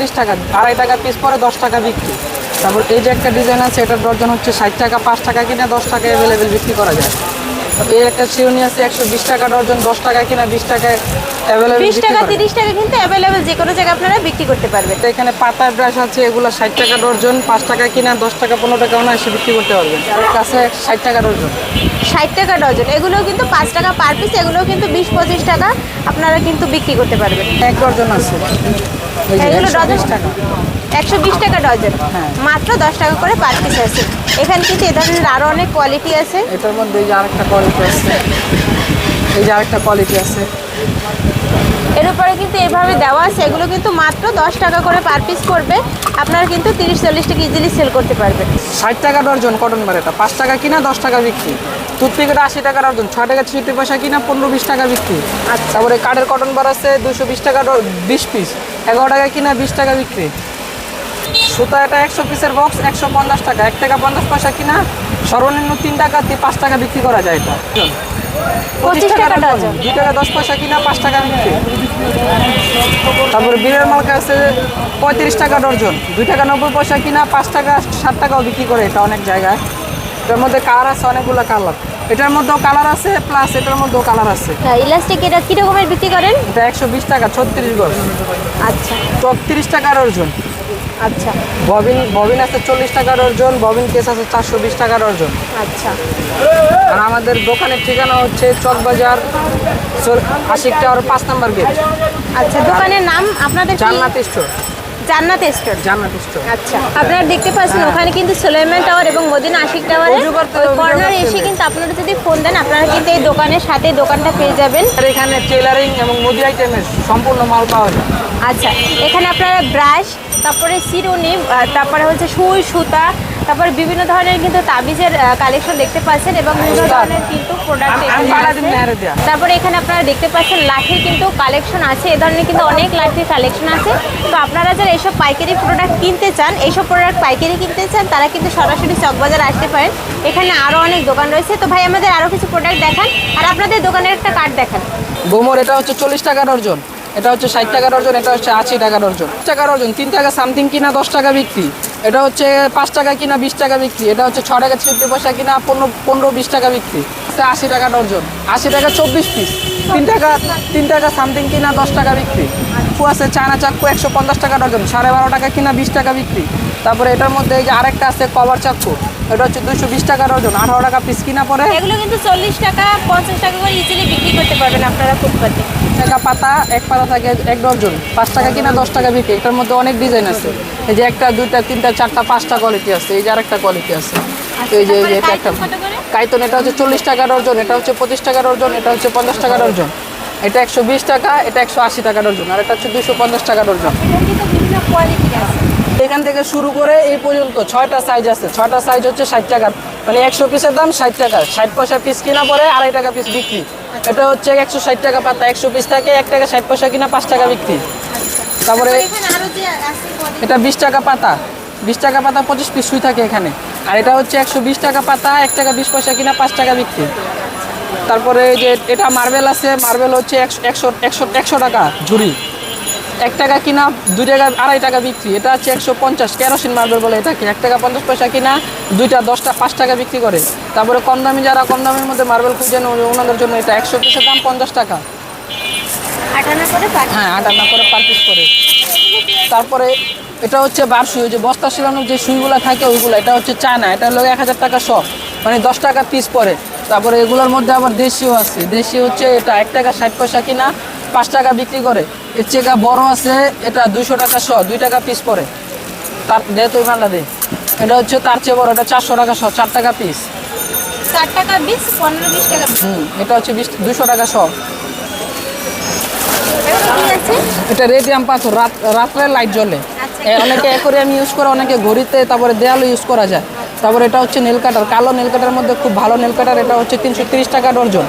তিরিশ টাকা আড়াই টাকা পিস পরে দশ টাকা বিক্রি। তারপর এই যে একটা ডিজাইন আছে এটার ডর্জন হচ্ছে ষাট টাকা পাঁচ টাকা কিনা দশ টাকা অ্যাভেলেবেল বিক্রি করা যায়। এই একটা শিরোনি আছে একশো বিশ টাকা ডর্জন দশ টাকা কিনা বিশ টাকায় অ্যাভেলেবেল বিশ টাকা তিরিশ টাকা কিন্তু অ্যাভেলেবেল যে কোনো জায়গায় আপনারা বিক্রি করতে পারবেন। তো এখানে পাতার ব্রাশ আছে এগুলো ষাট টাকা ডর্জন পাঁচ টাকা কিনা দশ টাকা পনেরো টাকা অনায়াসে বিক্রি করতে পারবেন। আর আছে ষাট টাকা ডর্জন ষাট টাকা ডজন এগুলোও কিন্তু পাঁচ টাকা পার পিস এগুলোও কিন্তু বিশ পঁচিশ টাকা আপনারা কিন্তু বিক্রি করতে পারবেন। এক ডর্জন আছে। এগুলো 120 ডজন? টাকা। একশো বিশ টাকা ডজন। হ্যাঁ। মাত্র দশ টাকা করে পার পিস আছে। এখানে কিন্তু এ ধরনের আরও অনেক কোয়ালিটি আছে। এটার মধ্যে এই যে আরেকটা কোয়ালিটি আছে। এই যে আরেকটা কোয়ালিটি আছে। এর উপরে কিন্তু এভাবে দেওয়া আছে। এগুলো কিন্তু মাত্র দশ টাকা করে পার পিস করবে আপনারা কিন্তু তিরিশ চল্লিশ টাকা ইজিলি সেল করতে পারবেন। ষাট টাকা ডর্জন কটন বার এটা। পাঁচ টাকা কিনা দশ টাকা বিক্রি। টুথপিকেটা আশি টাকা ডর্জন ছয় টাকা ছিয়াত্তর পয়সা কিনা পনেরো বিশ টাকা বিক্রি। আচ্ছা। তারপরে কাঠের কটন বার আছে দুশো বিশ টাকা বিশ পিস এগারো টাকা কিনা বিশ টাকা বিক্রি। সুতা এটা একশো পিসের বক্স একশো পঞ্চাশ টাকা। এক টাকা পঞ্চাশ পয়সা কিনা সর্বনিম্ন তিন টাকা তি- পাঁচ টাকা বিক্রি করা যায় এটা। পঁচিশ টাকা দুই টাকা দশ পয়সা কিনা পাঁচ টাকা বিক্রি। তারপরে বীরের মালকা আছে পঁয়ত্রিশ টাকা ডর্জন। দুই টাকা নব্বই পয়সা কিনা পাঁচ টাকা সাত টাকাও বিক্রি করে এটা অনেক জায়গায়। এটার মধ্যে কার আছে? অনেকগুলো কালার। এটার মধ্যেও কালার আছে প্লাস এটার মধ্যেও কালার আছে। ইলাস্টিক এটা কী রকমের বিক্রি করেন? এটা একশো বিশ টাকা ছত্রিশ গজ। আচ্ছা। চৌত্রিশ টাকার অর্জন। আচ্ছা। ববিন ববিন আছে চল্লিশ টাকার অর্জন ববিন কেস আছে চারশো বিশ টাকার অর্জন। আচ্ছা। আর আমাদের দোকানের ঠিকানা হচ্ছে চকবাজার আশিক টাওয়ার পাঁচ নাম্বার গেট। আচ্ছা দোকানের নাম আপনাদের জান্নাত স্টোর জান্নাত স্টোর। জান্নাত স্টোর। আচ্ছা আপনারা দেখতে পাচ্ছেন ওখানে কিন্তু সুলেমান টাওয়ার এবং মদিনা আশিক টাওয়ার কর্নারে এসে কিন্তু আপনারা যদি ফোন দেন আপনারা কিন্তু এই দোকানের সাথে দোকানটা পেয়ে যাবেন। এখানে টেলারিং এবং মুদি আইটেমের সম্পূর্ণ মাল পাওয়া যায়। আচ্ছা এখানে আপনারা ব্রাশ তারপরে সিরুনি তারপরে হচ্ছে সুই সুতা তারপরে বিভিন্ন ধরনের কিন্তু তাবিজের কালেকশন দেখতে পাচ্ছেন এবং বিভিন্ন। ধরনের কিন্তু প্রোডাক্ট। তারপরে এখানে আপনারা দেখতে পাচ্ছেন লাঠির কিন্তু কালেকশন আছে। এ ধরনের কিন্তু অনেক লাঠির কালেকশন আছে। তো আপনারা যারা এইসব পাইকারি প্রোডাক্ট কিনতে চান এইসব প্রোডাক্ট পাইকারি কিনতে চান তারা কিন্তু সরাসরি চকবাজার আসতে পারেন। এখানে আরও অনেক দোকান রয়েছে। তো ভাই আমাদের আরও কিছু প্রোডাক্ট দেখান। আর আপনাদের দোকানের একটা কার্ড দেখান। গোমর এটা হচ্ছে চল্লিশ টাকা ডর্জন এটা হচ্ছে ষাট টাকা ডর্জন এটা হচ্ছে আশি টাকা ডর্জন টাকা ডর্জন তিন টাকা সামথিং কিনা দশ টাকা বিক্রি। এটা হচ্ছে পাঁচ টাকা কিনা বিশ টাকা বিক্রি। এটা হচ্ছে ছ টাকা ছিয়াত্তর পয়সা কিনা পনেরো পনেরো বিশ টাকা বিক্রি। আশি টাকা ডর্জন আশি টাকা চব্বিশ পিস। তিন টাকা তিন টাকা সামথিং কিনা দশ টাকা বিক্রি। চাকু আছে, চায়না চাকু একশো পঞ্চাশ টাকা ডর্জন সাড়ে বারো টাকা কিনা বিশ টাকা বিক্রি। তারপরে এটার মধ্যে এই যে আরেকটা আছে কভার চাকু। এটা হচ্ছে দুশো বিশ টাকা ডর্জন আঠারো টাকা পিস কিনা পরে এগুলো কিন্তু চল্লিশ টাকা, পঞ্চাশ টাকা করে ইজিলি বিক্রি করতে পারবেন আপনারা ফুটপাতে। টাকা পাতা এক পাতা থাকে এক ডজন। পাঁচ টাকা কিনা দশ টাকা বিক্রি। এটার মধ্যে অনেক ডিজাইন আছে। এই যে একটা দুইটা তিনটা চারটা পাঁচটা কোয়ালিটি আছে। এই যে আরেকটা কোয়ালিটি আছে। এই যে এটা একটা? কাইতন এটা হচ্ছে চল্লিশ টাকা ডর্জন এটা হচ্ছে পঁচিশ টাকা ডর্জন এটা হচ্ছে পঞ্চাশ টাকা ডর্জন এটা একশো বিশ টাকা এটা একশো আশি টাকা ডর্জন আর এটা হচ্ছে দুশো পঞ্চাশ টাকা এখানে কোয়ালিটির আছে। এখান থেকে শুরু করে এই পর্যন্ত ছয়টা সাইজ আছে। ছয়টা সাইজ হচ্ছে ষাট টাকার। মানে একশো পিসের দাম ষাট টাকা ষাট পয়সা পিস কিনা পরে আড়াই টাকা পিস বিক্রি। এটা হচ্ছে একশো ষাট টাকা পাতা একশো পিস থাকে এক টাকা ষাট পয়সা কিনা পাঁচ টাকা বিক্রি। তারপরে এটা বিশ টাকা পাতা বিশ টাকা পাতা পঁচিশ পিস সুই থাকে এখানে। আর এটা হচ্ছে একশো বিশ টাকা পাতা এক টাকা বিশ পয়সা কিনা পাঁচ টাকা বিক্রি। তারপরে যে এটা মার্বেল আছে মার্বেল হচ্ছে একশো একশো একশো একশো টাকা ঝুড়ি। এক টাকা কিনা দুই টাকা আড়াই টাকা বিক্রি। এটা হচ্ছে একশো পঞ্চাশ কেরোসিন মার্বেল বলে এটাকে এক টাকা পঞ্চাশ পয়সা কিনা দুইটা দশটা পাঁচ টাকা বিক্রি করে। তারপরে কম দামি যারা কম দামের মধ্যে মার্বেল খুঁজেন ওনাদের জন্য এটা একশো পিসের দাম পঞ্চাশ টাকা। আটানা হ্যাঁ আট আনা করে পার পিস করে। তারপরে এটা হচ্ছে বার সুই ওই যে বস্তা শিলানোর যে সুইগুলো থাকে ওইগুলো এটা হচ্ছে চায়না এটা হলো এক হাজার টাকা শখ মানে দশ টাকা পিস পরে। তারপরে এগুলোর মধ্যে আবার দেশীয় আছে। দেশীয় হচ্ছে এটা এক টাকা ষাট পয়সা কিনা পাঁচ টাকা বিক্রি করে। এর চেয়ে বড় আছে এটা দুইশো টাকা শ দুই টাকা পিস পরে তার দে তুই মালটা দে এটা হচ্ছে তার চেয়ে বড় এটা চারশো টাকা শ চার টাকা পিস চার টাকা বিশ পনেরো বিশ টাকা হুম এটা হচ্ছে বিশ দুশো টাকা শ। এটা রেডিয়াম পাথর রাত রাত্রে লাইট জ্বলে। আচ্ছা। অনেকে অ্যাকোরিয়াম ইউজ করে অনেকে ঘড়িতে তারপরে দেয়ালও ইউজ করা যায়। তারপরে এটা হচ্ছে নেল কাটার কালো নেল কাটার মধ্যে খুব ভালো নেল কাটার এটা হচ্ছে তিনশো তিরিশ টাকা ডর্জন।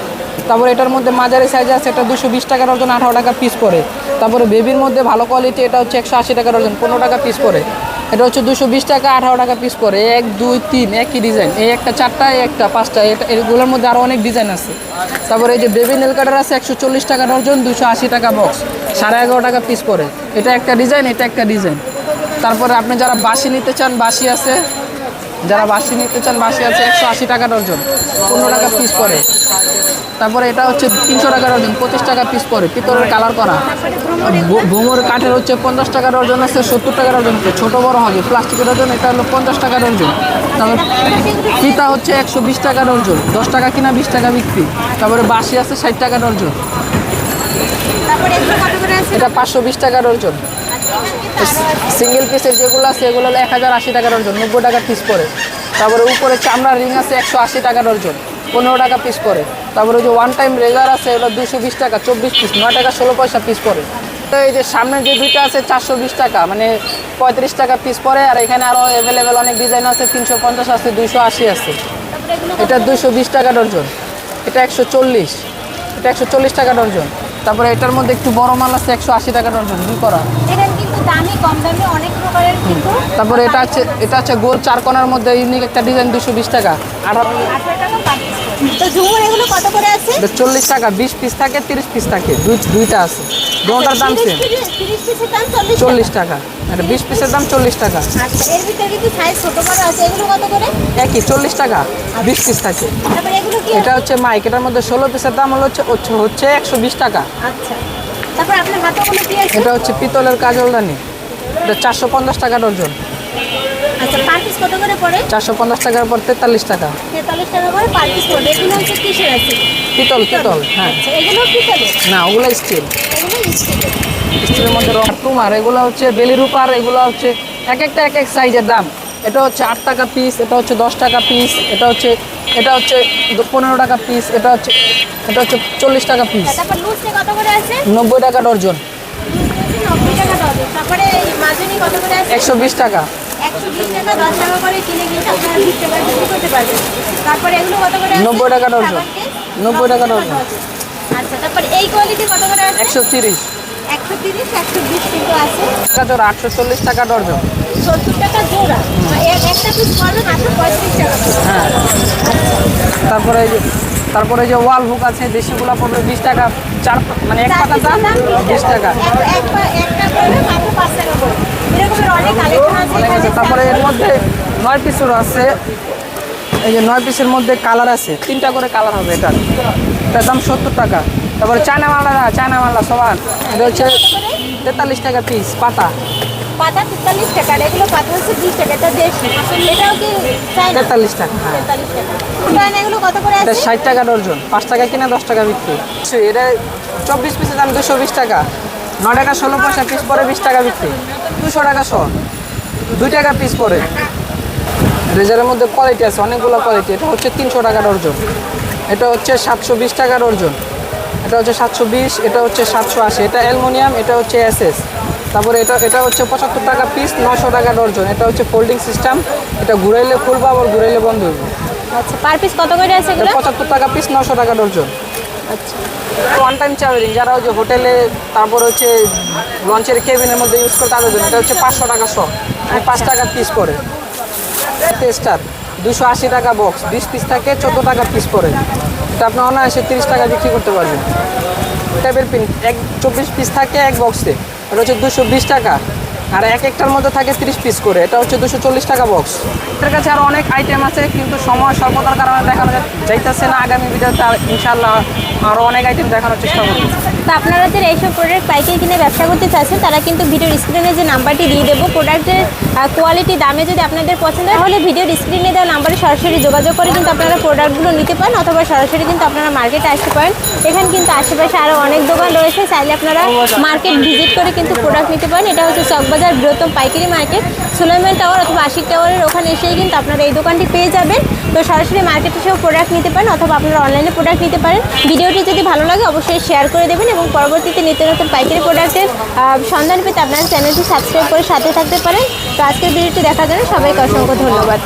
তারপরে এটার মধ্যে মাঝারি সাইজ আছে, এটা দুশো বিশ টাকা ডর্জন আঠারো টাকা পিস পড়ে তারপরে বেবির মধ্যে ভালো কোয়ালিটি এটা হচ্ছে একশো আশি টাকা ডর্জন পনেরো টাকা পিস পড়ে এটা হচ্ছে দুশো বিশ টাকা, আঠারো টাকা পিস পড়ে এক, দুই, তিন, একই ডিজাইন এই একটা, চারটা একটা, পাঁচটা, এটা, এগুলোর মধ্যে আরও অনেক ডিজাইন আছে। তারপরে এই যে বেবি নেল কাটার আছে, একশো চল্লিশ টাকা ডর্জন দুশো আশি টাকা বক্স সাড়ে এগারো টাকা পিস পড়ে এটা একটা ডিজাইন এটা একটা ডিজাইন তারপরে আপনি যারা বাসি নিতে চান বাসি আছে যারা বাসি নিতে চান বাসি আছে একশো আশি টাকা ডর্জন পনেরো টাকা পিস পড়ে তারপরে এটা হচ্ছে তিনশো টাকা ডর্জন পঁচিশ টাকা পিস পড়ে পিতলের কালার করা। ভোমর কাঠের হচ্ছে পঞ্চাশ টাকা ডর্জন আছে সত্তর টাকা ডর্জন ছোটো বড় হবে প্লাস্টিকের ডর্জন এটা হলো পঞ্চাশ টাকা ডর্জন তারপর ফিতা হচ্ছে একশো বিশ টাকা ডর্জন দশ টাকা কিনা বিশ টাকা বিক্রি। তারপরে বাসি আছে ষাট টাকা ডর্জন এটা পাঁচশো বিশ টাকা ডর্জন সিঙ্গেল পিসের যেগুলো আছে, এগুলো হলো এক হাজার আশি টাকা ডর্জন নব্বই টাকা পিস পরে। তারপরে উপরে চামড়ার রিং আছে একশো আশি টাকা ডর্জন পনেরো টাকা পিস পরে। তারপরে যে ওয়ান টাইম রেজার আছে, এগুলো দুশো বিশ টাকা, চব্বিশ পিস নয় টাকা ষোলো পয়সা পিস পরে। তো এই যে সামনে যে দুইটা আছে, চারশো বিশ টাকা মানে পঁয়ত্রিশ টাকা পিস পড়ে আর এখানে আরও অ্যাভেলেবেল অনেক ডিজাইন আছে, তিনশো পঞ্চাশ আছে দুশো আশি আছে। এটা দুশো বিশ টাকা ডর্জন এটা একশো চল্লিশ, এটা একশো চল্লিশ টাকা ডর্জন তারপরে এটার মধ্যে একটু বড় মাল আছে, একশো আশি টাকা ডর্জন দুই করা? দামি কম দামি অনেক প্রকারের কিন্তু তারপরে এটা হচ্ছে এটা হচ্ছে গোল চার কোণার মধ্যে ইউনিক একটা ডিজাইন দুশো বিশ টাকা। আঠারো আঠারো টাকা তো ঝুমুর এগুলো কত করে আছে? চল্লিশ টাকা বিশ পিস থাকে তিরিশ পিস থাকে দুই দুইটা আছে। দুটার দাম সেম দাম চল্লিশ টাকা। এটা বিশ পিসের দাম চল্লিশ টাকা। আচ্ছা এর ভিতরে কিন্তু সাইজ ছোট বড় আছে? এগুলো কত করে? একই চল্লিশ টাকা বিশ পিস থাকে। এটা হচ্ছে মাইক এটার মধ্যে ষোলো পিসের দাম হলো হচ্ছে হচ্ছে- হচ্ছে একশো বিশ টাকা। আচ্ছা। তারপর আপনার হাতাগুলো কি আছে এটা হচ্ছে পিতলের কাজলদানি এটা চারশো পঞ্চাশ টাকা ডর্জন আচ্ছা পার পিস কত করে পড়ে? চারশো পঞ্চাশ টাকার পর তেতাল্লিশ টাকা। তেতাল্লিশ টাকা করে পার পিস পড়বে। এগুলো হচ্ছে কিসের আছে? পিতল পিতল হ্যাঁ। আচ্ছা এগুলো করে? না ওগুলো স্টিল স্টিলের স্টিলের মধ্যে রং টুমার এগুলো হচ্ছে বেলি রূপার এগুলো হচ্ছে এক একটা এক এক সাইজের দাম। এটা হচ্ছে আট টাকা পিস এটা হচ্ছে দশ টাকা পিস এটা হচ্ছে এটা হচ্ছে পনেরো টাকা পিস এটা হচ্ছে এটা হচ্ছে চল্লিশ টাকা পিস নব্বই টাকা ডর্জন একশো বিশ টাকা? নব্বই টাকা কেস? নব্বই টাকা ডজন। আচ্ছা একশো তিরিশ। একশো তিরিশ একশো বিশ কিন্তু আছে। জোড়া আটশো চল্লিশ টাকা ডর্জন। সত্তর টাকা জোড়া। একটা পিস পড়বে মাত্র পঁয়ত্রিশ টাকা। হ্যাঁ। তারপরে যে তারপরে এই যে ওয়াল হুক আছে দেশিগুলা পড়বে বিশ টাকা। চার মানে এক পিসের দাম বিশ টাকা। তারপরে এর মধ্যে নয় পিসেরও আছে। এই যে নয় পিসের মধ্যে কালার আছে। তিনটা করে কালার হবে এটার। এটার দাম সত্তর টাকা। তারপরে চায়না মালটা চায়না মালটা সবার। এটা হচ্ছে তেতাল্লিশ টাকা পিস পাতা। পাতা তেতাল্লিশ টাকা আর এগুলো পাতা হচ্ছে বিশ টাকা এটা দেশি। এটাও কি তেতাল্লিশ টাকা হ্যাঁ। তেতাল্লিশ টাকা। এগুলো কত করে এটা ষাট টাকা ডর্জন পাঁচ টাকা কিনা দশ টাকা বিক্রি। এটা চব্বিশ পিসের দাম দুশো বিশ টাকা। নয় টাকা ষোলো পয়সা পিস পরে বিশ টাকা বিক্রি। দুশো টাকা শ। দুই টাকা পিস পরে। রেজারের মধ্যে কোয়ালিটি আছে অনেকগুলো কোয়ালিটি এটা হচ্ছে তিনশো টাকা ডর্জন এটা হচ্ছে সাতশো বিশ টাকা ডর্জন এটা হচ্ছে সাতশো বিশ এটা হচ্ছে সাতশো আশি এটা অ্যালমোনিয়াম এটা হচ্ছে এসএস তারপরে এটা এটা হচ্ছে পঁচাত্তর টাকা পিস নশো টাকা ডর্জন এটা হচ্ছে ফোল্ডিং সিস্টেম এটা ঘুরাইলে খুলবো আবার ঘুরাইলে বন্ধ হইব। আচ্ছা পার পিস কত করে আছে এগুলো? পঁচাত্তর টাকা পিস নশো টাকা ডর্জন আচ্ছা। ওয়ান টাইম চাউরিং যারা হচ্ছে হোটেলে তারপর হচ্ছে লঞ্চের কেবিনের মধ্যে ইউজ করে তাদের জন্য এটা হচ্ছে পাঁচশো টাকা শ মানে পাঁচ টাকা পিস পরে টেস্টার দুশো আশি টাকা বক্স বিশ পিস থাকে চোদ্দ টাকা পিস পড়ে। এটা আপনি অনায়াসে তিরিশ টাকা বিক্রি করতে পারবেন। ট্যাবের পিন এক চব্বিশ পিস থাকে এক বক্সে ওটা হচ্ছে দুশো বিশ টাকা। আর এক একটার মধ্যে থাকে তিরিশ পিস করে। এটা হচ্ছে দুশো চল্লিশ টাকা বক্স এর কাছে আরও অনেক আইটেম আছে, কিন্তু সময় স্বল্পতার কারণে দেখানো যাইতেছে না। আগামী ভিডিওতে ইনশাল্লাহ আরও অনেক আইটেম দেখানোর চেষ্টা করব। তো আপনারা যারা এইসব প্রোডাক্ট পাইকারি কিনে ব্যবসা করতে চাচ্ছেন, তারা কিন্তু ভিডিওর স্ক্রিনে যে নাম্বারটি দিয়ে দেবো। প্রোডাক্টের কোয়ালিটি দামে যদি আপনাদের পছন্দ হয়, তাহলে ভিডিওর স্ক্রিনে দেওয়া নাম্বারে সরাসরি যোগাযোগ করে কিন্তু আপনারা প্রোডাক্টগুলো নিতে পারেন, অথবা সরাসরি কিন্তু আপনারা মার্কেটে আসতে পারেন। এখানে কিন্তু আশেপাশে আরও অনেক দোকান রয়েছে, চাইলে আপনারা মার্কেট ভিজিট করে কিন্তু প্রোডাক্ট নিতে পারেন। এটা হচ্ছে চকবাজার বৃহত্তম পাইকারি মার্কেট সুলাইমান টাওয়ার অথবা আশিক টাওয়ারের ওখানে এসেই কিন্তু আপনারা এই দোকানটি পেয়ে যাবেন। তো সরাসরি মার্কেটে এসেও প্রোডাক্ট নিতে পারেন, অথবা আপনারা অনলাইনে প্রোডাক্ট নিতে পারেন। ভিডিওটি যদি ভালো লাগে, অবশ্যই শেয়ার করে দেবেন এবং পরবর্তীতে নিত্য নতুন পাইকারি প্রোডাক্টের সন্ধান পেতে আপনার চ্যানেলটি সাবস্ক্রাইব করে সাথে থাকতে পারেন। তো আজকের ভিডিওটি দেখার জন্য সবাইকে অসংখ্য ধন্যবাদ।